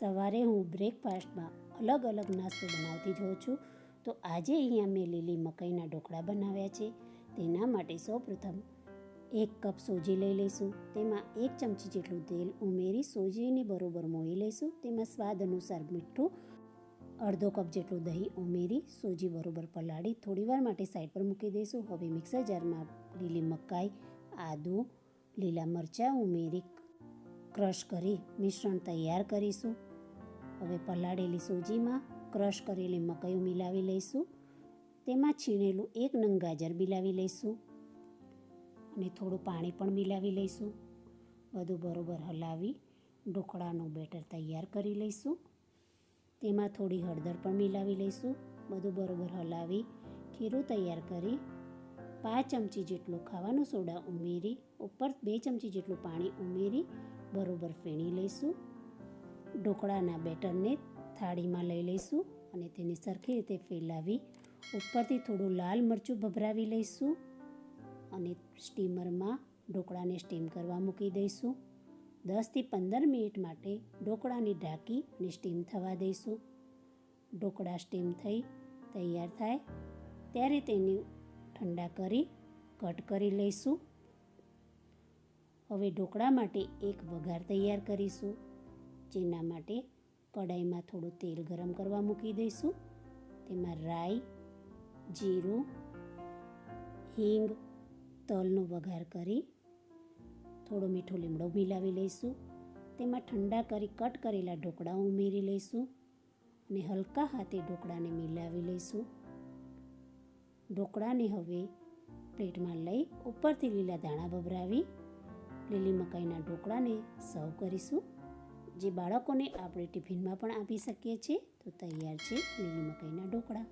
સવારે હું બ્રેકફાસ્ટમાં અલગ અલગ નાસ્તો બનાવતી જોઉં છું. તો આજે અહીંયા મેં લીલી મકાઈના ઢોકળા બનાવ્યા છે. તેના માટે સૌપ્રથમ એક કપ સોજી લઈ લઈશું. તેમાં એક ચમચી જેટલું તેલ ઉમેરી સોજીને બરોબર મોઈ લઈશું. તેમાં સ્વાદ અનુસાર મીઠું અડધો કપ જેટલું દહીં ઉમેરી સોજી બરોબર પલાળી થોડીવાર માટે સાઈડ પર મૂકી દઈશું. હવે મિક્સર જારમાં લીલી મકાઈ, આદું, લીલા મરચાં ઉમેરી ક્રશ કરી મિશ્રણ તૈયાર કરીશું. હવે પલાળેલી સૂજીમાં ક્રશ કરેલી મકાઈ મિલાવી લઈશું. તેમાં છીણેલું એક નંગ ગાજર મિલાવી લઈશું. અને થોડું પાણી પણ મિલાવી લઈશું. બધું બરોબર હલાવી ઢોકળાનું બેટર તૈયાર કરી લઈશું. તેમાં થોડી હળદર પણ મિલાવી લઈશું. બધું બરોબર હલાવી ખીરું તૈયાર કરી પાંચ ચમચી જેટલું ખાવાનું સોડા ઉમેરી, ઉપર બે ચમચી જેટલું પાણી ઉમેરી બરોબર ફેણી લઈશું. ઢોકળાના બેટરને થાળીમાં લઈ લઈશું અને તેને સરખી રીતે ફેલાવી ઉપરથી થોડું લાલ મરચું ભભરાવી લઈશું અને સ્ટીમરમાં ઢોકળાને સ્ટીમ કરવા મૂકી દઈશું. દસથી પંદર મિનિટ માટે ઢોકળાને ઢાંકી અને સ્ટીમ થવા દઈશું. ઢોકળા સ્ટીમ થઈ તૈયાર થાય ત્યારે તેને ઠંડા કરી, કટ કરી લઈશું. હવે ઢોકળા માટે એક વઘાર તૈયાર કરીશું. જેના માટે કડાઈમાં થોડું તેલ ગરમ કરવા મૂકી દઈશું. તેમાં રાઈ, જીરું, હિંગ, તલનો વઘાર કરી થોડો મીઠો લીમડો મિલાવી લઈશું. તેમાં ઠંડા કરી કટ કરેલા ઢોકળા ઉમેરી લઈશું અને હલકા હાથે ઢોકળાને મિલાવી લઈશું. ઢોકળાને હવે પ્લેટમાં લઈ ઉપરથી લીલા દાણા ભભરાવી લીલી મકાઈના ઢોકળાને સર્વ કરીશું. જે બાળકોને આપણે ટિફિનમાં પણ આપી શકીએ છીએ તો તૈયાર છે લીલી મકાઈના ઢોકળા.